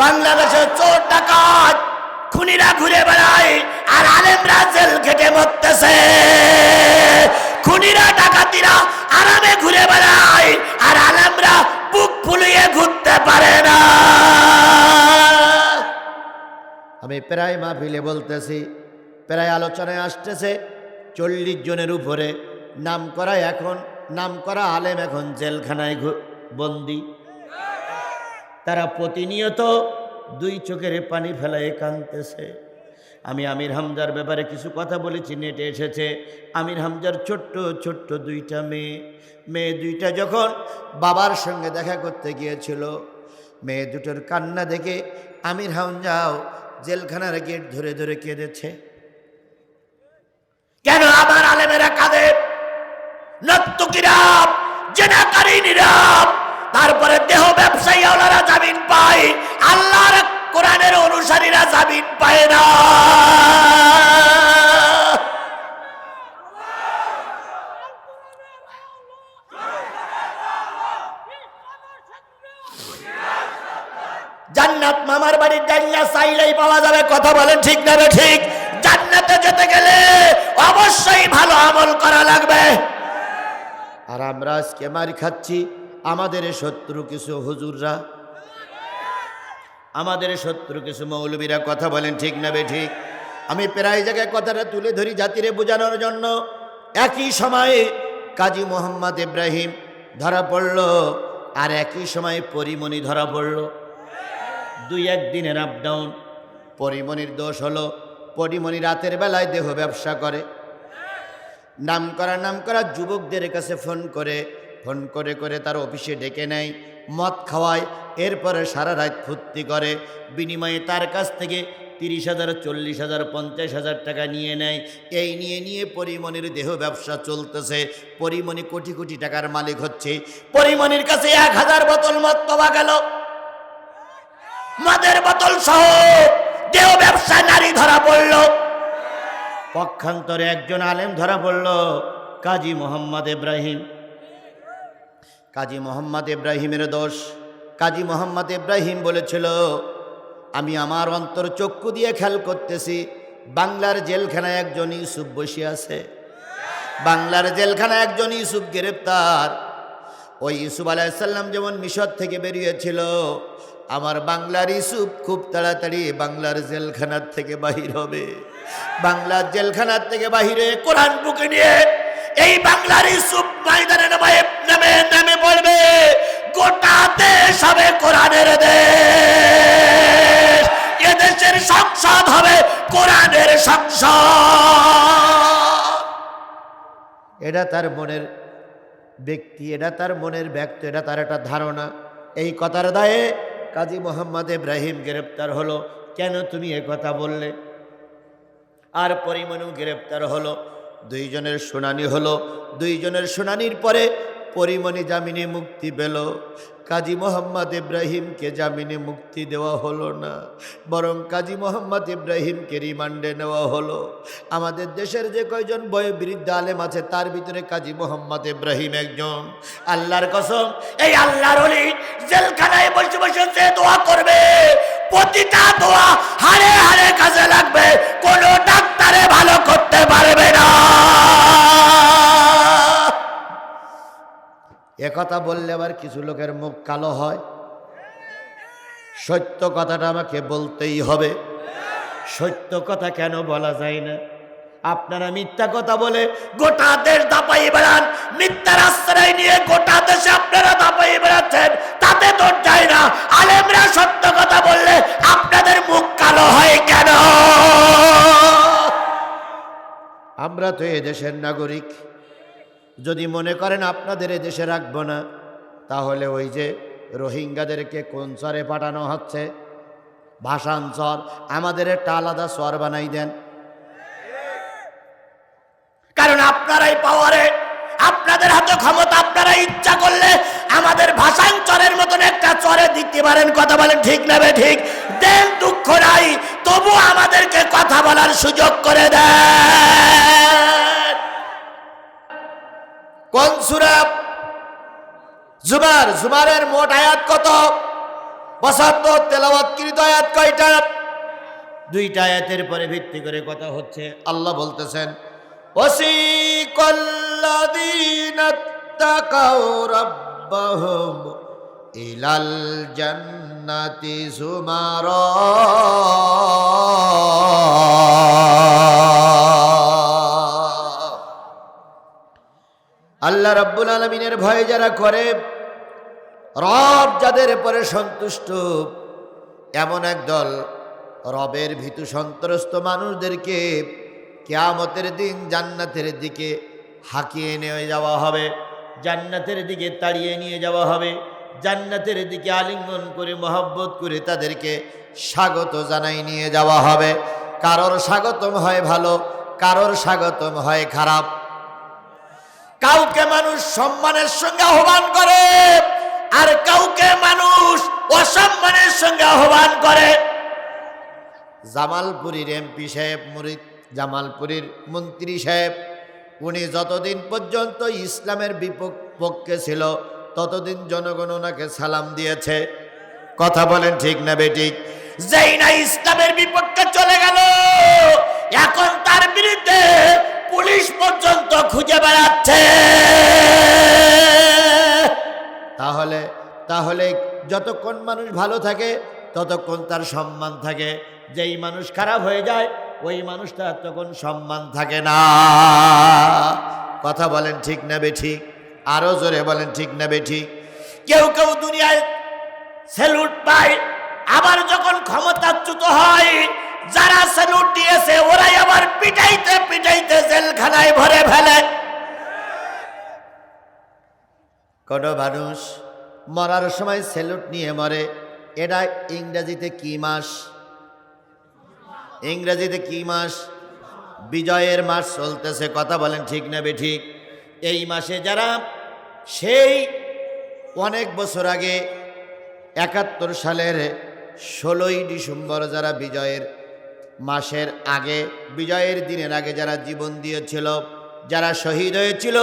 বাংলাদেশে চোর ডাকাত, খুনিরা ঘুরে বেড়ায়, আর আলেমরা জেল খেটে মরতেছে। খুনিরা ডাকাতিরা আরামে ঘুরে বেড়ায়, আর আলেমরা বুক ফুলিয়ে ঘুরতে পারে না। আমি প্রায় মাহফিলে বলতেছি, প্রায় আলোচনায় আসতেছে, চল্লিশ জনের উপরে নাম করা এখন, নাম করা আলেম এখন জেলখানায় বন্দি। তারা প্রতিনিয়ত দুই চোখের পানি ফেলায় কাঁদতেছে। আমি আমির হামজার ব্যাপারে কিছু কথা বলেছি, নেটে এসেছে। আমির হামজার ছোট্ট ছোট্ট দুইটা মেয়ে। মেয়ে দুইটা যখন বাবার সঙ্গে দেখা করতে গিয়েছিল, মেয়ে দুটোর কান্না দেখে আমির হামজাও জেলখানার গেট ধরে ধরে কেঁদেছে। কেন আমার আলেমেরা কাঁদে? নর্তকীরা জেনাকারী নীরব। তারপরে দেহ ব্যবসায়ী ওনারা জামিন পায়। আল্লাহর কোরআনের অনুসারীরা জামিন পায় না। জান্নাত মামার বাড়ির জান্না চাইলেই পাওয়া যাবে, কথা বলেন ঠিক না ঠিক? জান্নাতে যেতে গেলে অবশ্যই ভালো আমল করা লাগবে। আর আমরা আজকে মার খাচ্ছি। আমাদের শত্রু কিছু হুজুররা, আমাদের শত্রু কিছু মৌলবীরা কথা বলেন ঠিক না ঠিক? আমি প্রায় জায়গায় কথাটা তুলে ধরি জাতিরে বোঝানোর জন্য। একই সময়ে কাজী মোহাম্মদ ইব্রাহিম ধরা পড়ল আর একই সময়ে পরিমণি ধরা পড়ল। দুই একদিনের আপ ডাউন পরিমণির দোষ হলো পরিমণি রাতের বেলায় দেহ ব্যবসা করে। নাম করা নাম করা যুবকদের কাছে ফোন করে ফোন করে করে তার অফিসে ডেকে নেয়, মদ খাওয়ায়, এরপরে সারা রাত ফুর্তি করে। বিনিময়ে তার কাছ থেকে তিরিশ হাজার, চল্লিশ হাজার, পঞ্চাশ হাজার টাকা নিয়ে নেয়। এই নিয়ে নিয়ে পরিমণির দেহ ব্যবসা চলতেছে। পরিমণি কোটি কোটি টাকার মালিক হচ্ছে। পরিমণির কাছে এক হাজার বোতল মদ পাওয়া গেল। মদের বোতল সহ দেহ ব্যবসা নারী ধরা পড়ল। পক্ষান্তরে একজন আলেম ধরা পড়ল, কাজী মোহাম্মদ ইব্রাহিম। কাজী মোহাম্মদ ইব্রাহিমের দোষ। কাজী মোহাম্মদ ইব্রাহিম বলেছিল, আমি আমার অন্তর চক্ষু দিয়ে খেয়াল করতেছি, বাংলার জেলখানায় একজন ইউসুফ বসে আছে। বাংলার জেলখানায় একজন ইউসুফ গ্রেপ্তার। ওই ইউসুফ আলাইসাল্লাম যেমন মিশর থেকে বেরিয়েছিল, আমার বাংলার ইউসুফ খুব তাড়াতাড়ি বাংলার জেলখানার থেকে বাহির হবে। বাংলার জেলখানার থেকে বাহিরে কোরআন বুকে নিয়ে এই বাংলার ইউসুফ ময়দানে নামে বলবে গোটা দেশ হবে কোরআনের দেশ। এদেশের সংসদ হবে কোরআনের সংসদ। এটা তার মনের ব্যক্তি, এটা তার মনের ব্যক্ত, এটা তার একটা ধারণা। এই কথার দায়ে কাজী মোহাম্মদ ইব্রাহিম গ্রেপ্তার হলো। কেন তুমি কথা বললে? আর পরিমণু গ্রেপ্তার হলো। দুইজনের শুনানি হলো। দুইজনের শুনানির পরে পরিমণি জামিনে মুক্তি পেল। কাজী মোহাম্মদ ইব্রাহিমকে জামিনে মুক্তি দেওয়া হলো না। বরং কাজী মোহাম্মদ ইব্রাহিমকে রিমান্ডে নেওয়া হলো। আমাদের দেশের যে কয়জন বয়োবৃদ্ধ আলেম আছে, তার ভিতরে কাজী মোহাম্মদ ইব্রাহিম একজন। আল্লাহর কসম, এই আল্লাহর জেলখানায় বসে বসে যে দোয়া করবে। প্রতিটা দোয়া হারে হারে কাজে লাগবে। কোনো ডাক্তারে ভালো করতে পারবে না। একথা বললে আবার কিছু লোকের মুখ কালো হয়। সত্য কথাটা আমাকে বলতেই হবে। সত্য কথা কেন বলা যায় না? আপনারা মিথ্যা কথা বলে গোটা দেশ দাপাই বেড়ান। মিথ্যার আশ্রয় নিয়ে গোটা দেশে আপনারা দাপাই বেড়াচ্ছেন। তাতে তো যায় না। আলেমরা সত্য কথা বললে আপনাদের মুখ কালো হয় কেন? আমরা তো এ দেশের নাগরিক। যদি মনে করেন আপনাদের দেশে রাখব না, তাহলে ওই যে রোহিঙ্গাদেরকে কোন চরে পাঠানো হচ্ছে? ভাষাঞ্চর আমাদের একটা আলাদা স্বর বানাই দেন। কারণ আপনারাই পাওয়ারে আপনাদের হাতে ক্ষমতা আপনারা ইচ্ছা করলে আমাদের ভাষাঞ্চরের মতন একটা চরে দিতে পারেন। কথা বলেন ঠিক নেবে ঠিক? দেন দুঃখ নাই, তবু আমাদেরকে কথা বলার সুযোগ করে দেন। কোন সুরা? জুমার, জুমারের মোট আয়াত কত? পঁচাত্তর, তেলাওয়াতকৃত আয়াত কয়টা? দুইটা আয়াতের পরে ভিত্তি করে কথা হচ্ছে। আল্লাহ বলতেছেন ইলাল জান্নাতি সুমারা আল্লাহ রাব্বুল আলমিনের ভয়ে যারা করে, রব যাদের পরে সন্তুষ্ট, এমন এক দল রবের ভীতু সন্ত্রস্ত মানুষদেরকে কেয়ামতের দিন জান্নাতের দিকে হাঁকিয়ে নিয়ে যাওয়া হবে, জান্নাতের দিকে তাড়িয়ে নিয়ে যাওয়া হবে, জান্নাতের দিকে আলিঙ্গন করে, মহব্বত করে তাদেরকে স্বাগত জানাই নিয়ে যাওয়া হবে। কারোর স্বাগতম হয় ভালো, কারোর স্বাগতম হয় খারাপ। কাউকে মানুষ সম্মানের সঙ্গে আহ্বান করে, আর কাউকে মানুষ অসম্মানের সঙ্গে আহ্বান করে। জামালপুরীর এমপি সাহেব, মুরিদ জামালপুরীর মন্ত্রী সাহেব, উনি যতদিন পর্যন্ত ইসলামের বিপক্ষে ছিল, ততদিন জনগণ ওনাকে সালাম দিয়েছে। কথা বলেন ঠিক না বেঠিক? যেই না ইসলামের বিপক্ষে চলে গেল, এখন তার বিরুদ্ধে পুলিশ পর্যন্ত খুঁজে বেড়াচ্ছে। তাহলে তাহলে যতক্ষণ মানুষ ভালো থাকে ততক্ষণ তার সম্মান থাকে। যেই মানুষ খারাপ হয়ে যায় ওই মানুষটার তখন সম্মান থাকে না। কথা বলেন ঠিক না বেঠিক আরও জোরে বলেন ঠিক না বেঠিক কেউ কেউ দুনিয়ায় সেলুট পায় আবার যখন ক্ষমতাচ্যুত হয় যারা স্যালুট দিয়েছে, ওরাই আবার পিটাইতে পিটাইতে জেলখানায় ভরে ফেলে। কোনো মানুষ মরার সময় স্যালুট নিয়ে মরে, এটা ইংরেজিতে কি মাস? ইংরেজিতে কি মাস? বিজয়ের মাস চলতেছে, কথা বলেন ঠিক না ঠিক এই মাসে যারা, সেই অনেক বছর আগে একাত্তর সালের ষোলোই ডিসেম্বর যারা বিজয়ের মাসের আগে, বিজয়ের দিনের আগে যারা জীবন দিয়েছিল, যারা শহীদ হয়েছিল,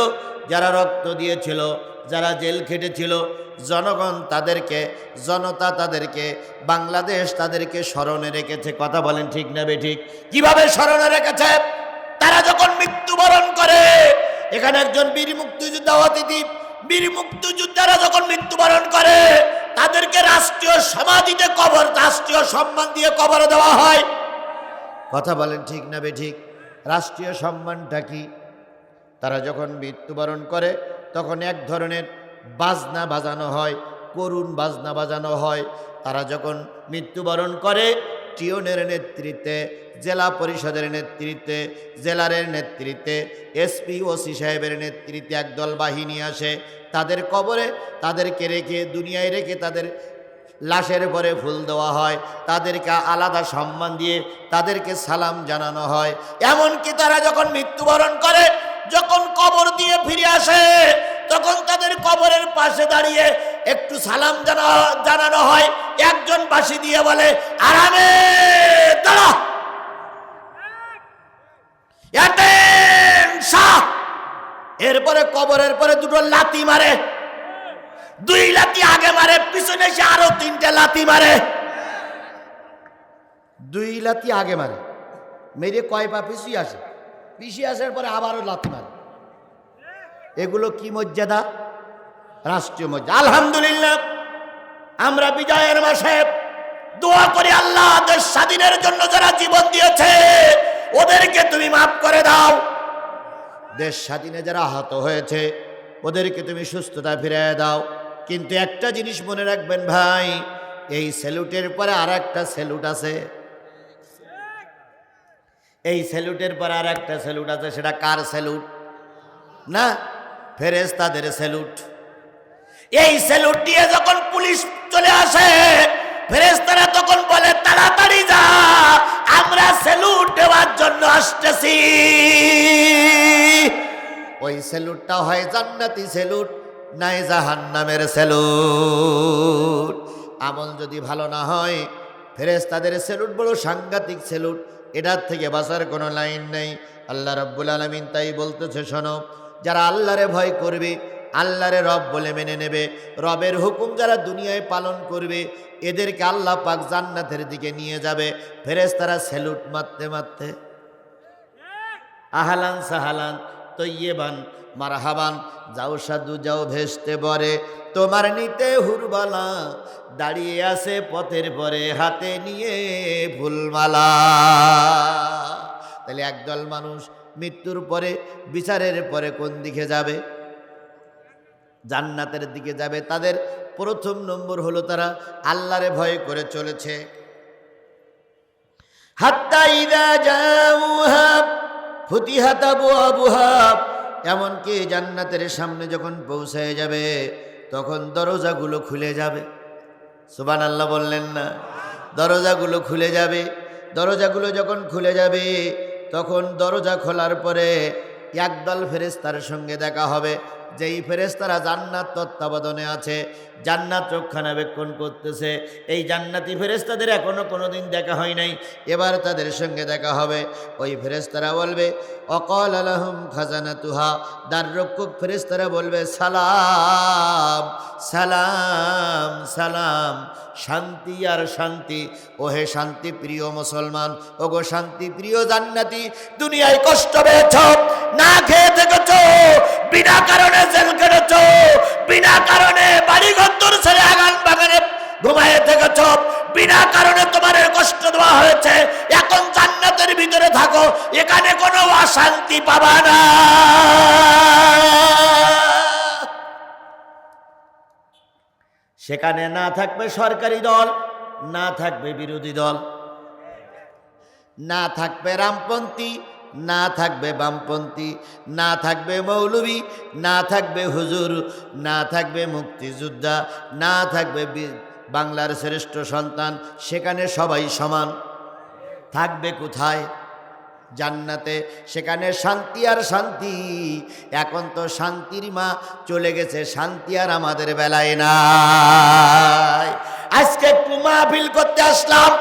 যারা রক্ত দিয়েছিল, যারা জেল খেটেছিল, জনগণ তাদেরকে, জনতা তাদেরকে, বাংলাদেশ তাদেরকে স্মরণে রেখেছে। কথা বলেন ঠিক না ঠিক? কীভাবে স্মরণে রেখেছে? তারা যখন মৃত্যুবরণ করে, এখানে একজন বীর মুক্তিযোদ্ধা অতিথি, বীর মুক্তিযোদ্ধারা যখন মৃত্যুবরণ করে, তাদেরকে রাষ্ট্রীয় সমাধিতে কবর, রাষ্ট্রীয় সম্মান দিয়ে কবর দেওয়া হয়। কথা বলেন ঠিক না ঠিক রাষ্ট্রীয় সম্মানটা কি? তারা যখন মৃত্যুবরণ করে, তখন এক ধরনের বাজনা বাজানো হয়, করুণ বাজনা বাজানো হয়। তারা যখন মৃত্যুবরণ করে, টিওনের নেতৃত্বে, জেলা পরিষদের নেতৃত্বে জেলারের নেতৃত্বে, এসপি, ওসি সাহেবের নেতৃত্বে একদল বাহিনী আসে। তাদের কবরে তাদেরকে রেখে, দুনিয়ায় রেখে তাদের লাশের পরে ফুল দেওয়া হয়, তাদেরকে আলাদা সম্মান দিয়ে তাদেরকে সালাম জানানো হয়। এমনকি তারা যখন মৃত্যুবরণ করে, যখন কবর দিয়ে ফিরে আসে, তখন তাদের কবরের পাশে দাঁড়িয়ে একটু সালাম জানা, জানানো হয়। একজন বাসি দিয়ে বলে, আরামে এরপরে কবরের পরে দুটো লাতি মারে। দুই লাতি আগে মারে, পিছনে এসে আরও তিনটে লাতি মারে। দুই লাতি আগে মারে। মেরে কয় পা পিছিয়ে আসে। পিছিয়ে আসার পরে আবারও লাতি মারে। এগুলো কি মর্যাদা? রাষ্ট্রীয় মর্যাদা। আলহামদুলিল্লাহ, আমরা বিজয়ের মাসে দোয়া করি আল্লাহ, দেশ স্বাধীনের জন্য যারা জীবন দিয়েছে, ওদেরকে তুমি মাফ করে দাও। দেশ স্বাধীনে যারা আহত হয়েছে, ওদেরকে তুমি সুস্থতা ফিরিয়ে দাও। কিন্তু একটা জিনিস মনে রাখবেন ভাই, এই স্যালুটের পরে আর একটা স্যালুট আছে। এই স্যালুটের পরে আর একটা স্যালুট আছে, সেটা কার স্যালুট? না ফেরেস তাদের স্যালুট। এই স্যালুট দিয়ে যখন পুলিশ চলে আসে ফেরেস্তারা তখন বলে, তাড়াতাড়ি যা, আমরা স্যালুট দেওয়ার জন্য আসতেছি। ওই স্যালুটটা হয় জান্নাতি স্যালুট। নাই জাহান্নামের স্যালুট আমল যদি ভালো না হয় ফেরেস তাদের স্যালুট বড় সাংঘাতিক স্যালুট এটার থেকে বাঁচার কোনো লাইন নেই। আল্লাহ রব্বুল আলমিন তাই বলতেছে, শোনো, যারা আল্লাহরে ভয় করবে, আল্লাহরে রব বলে মেনে নেবে। রবের হুকুম যারা দুনিয়ায় পালন করবে, এদেরকে আল্লাহ পাক জান্নাতের দিকে নিয়ে যাবে। ফেরেস তারা স্যালুট মারতে মারতে। আহালান সাহালান, তৈয়েবান মারহাবান, যাও সাধু, যাও ভেস্তে বরে, তোমার নিতে হুরবালা, দাঁড়িয়ে আছে পথের পরে হাতে নিয়ে ফুলমালা তাহলে একদল মানুষ মৃত্যুর পরে, বিচারের পরে কোন দিকে যাবে? জান্নাতের দিকে যাবে। তাদের প্রথম নম্বর হলো তারা আল্লাহরে ভয় করে চলেছে। হাত্তা ইদা যাউহা ফুতিহাত আবু আবুহাব এমনকি জান্নাতের সামনে যখন পৌঁছায় যাবে, তখন দরজাগুলো খুলে যাবে। সুবান আল্লাহ বললেন না। দরজাগুলো খুলে যাবে। দরজাগুলো যখন খুলে যাবে, তখন দরজা খোলার পরে একদল ফেরেস্তার সঙ্গে দেখা হবে। যেই ফেরেস্তারা জান্নাত তত্ত্বাবধানে আছে, জান্নাত রক্ষণাবেক্ষণ করতেছে, এই জান্নাতি ফেরেস্তাদের এখনও কোনো দিন দেখা হয় নাই। এবার তাদের সঙ্গে দেখা হবে। ওই ফেরেস্তারা বলবে, অকল আলহম খাজানা তুহা দ্বার রক্ষক ফেরেস্তারা বলবে, সালাম সালাম সালাম। শান্তি আর শান্তি। ওহে শান্তি প্রিয় মুসলমান, ওগো শান্তি প্রিয় জান্নাতি, দুনিয়ায় কষ্ট পেয়েছ, না খেয়ে থেকেছ বিনা কারণে জেল কেটেছ, বিনা কারণে বাড়িঘর ছেড়ে আগান বাগানে ঘুমায়ে থেকেছ, বিনা কারণে তোমার কষ্ট দেওয়া হয়েছে। এখন জান্নাতের ভিতরে থাকো, এখানে কোনো অশান্তি পাবা না। সেখানে না থাকবে সরকারি দল, না থাকবে বিরোধী দল, না থাকবে রামপন্থী না থাকবে বামপন্থী, না থাকবে মৌলবী, না থাকবে হুজুর, না থাকবে মুক্তিযোদ্ধা, না থাকবে বাংলার শ্রেষ্ঠ সন্তান, সেখানে সবাই সমান। থাকবে কোথায়? জান্নাতে। সেখানে শান্তি আর শান্তি। এখন তো শান্তির মা চলে গেছে, শান্তি আর আমাদের বেলায় নাই। আজকে একটু মাহফিল করতে আসলাম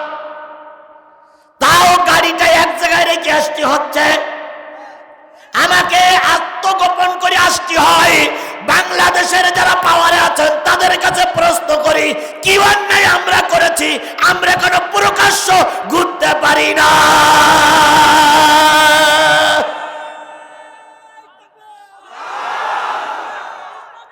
তাও গাড়িটা এক জায়গায় আসতে হচ্ছে। আমাকে আত্মগোপন করে আসতে হয়। বাংলাদেশের যারা পাওয়ারে আছেন, তাদের কাছে প্রশ্ন করি, কি অন্যায় আমরা করেছি? আমরা কোনো প্রকাশ্য ঘুরতে পারি না।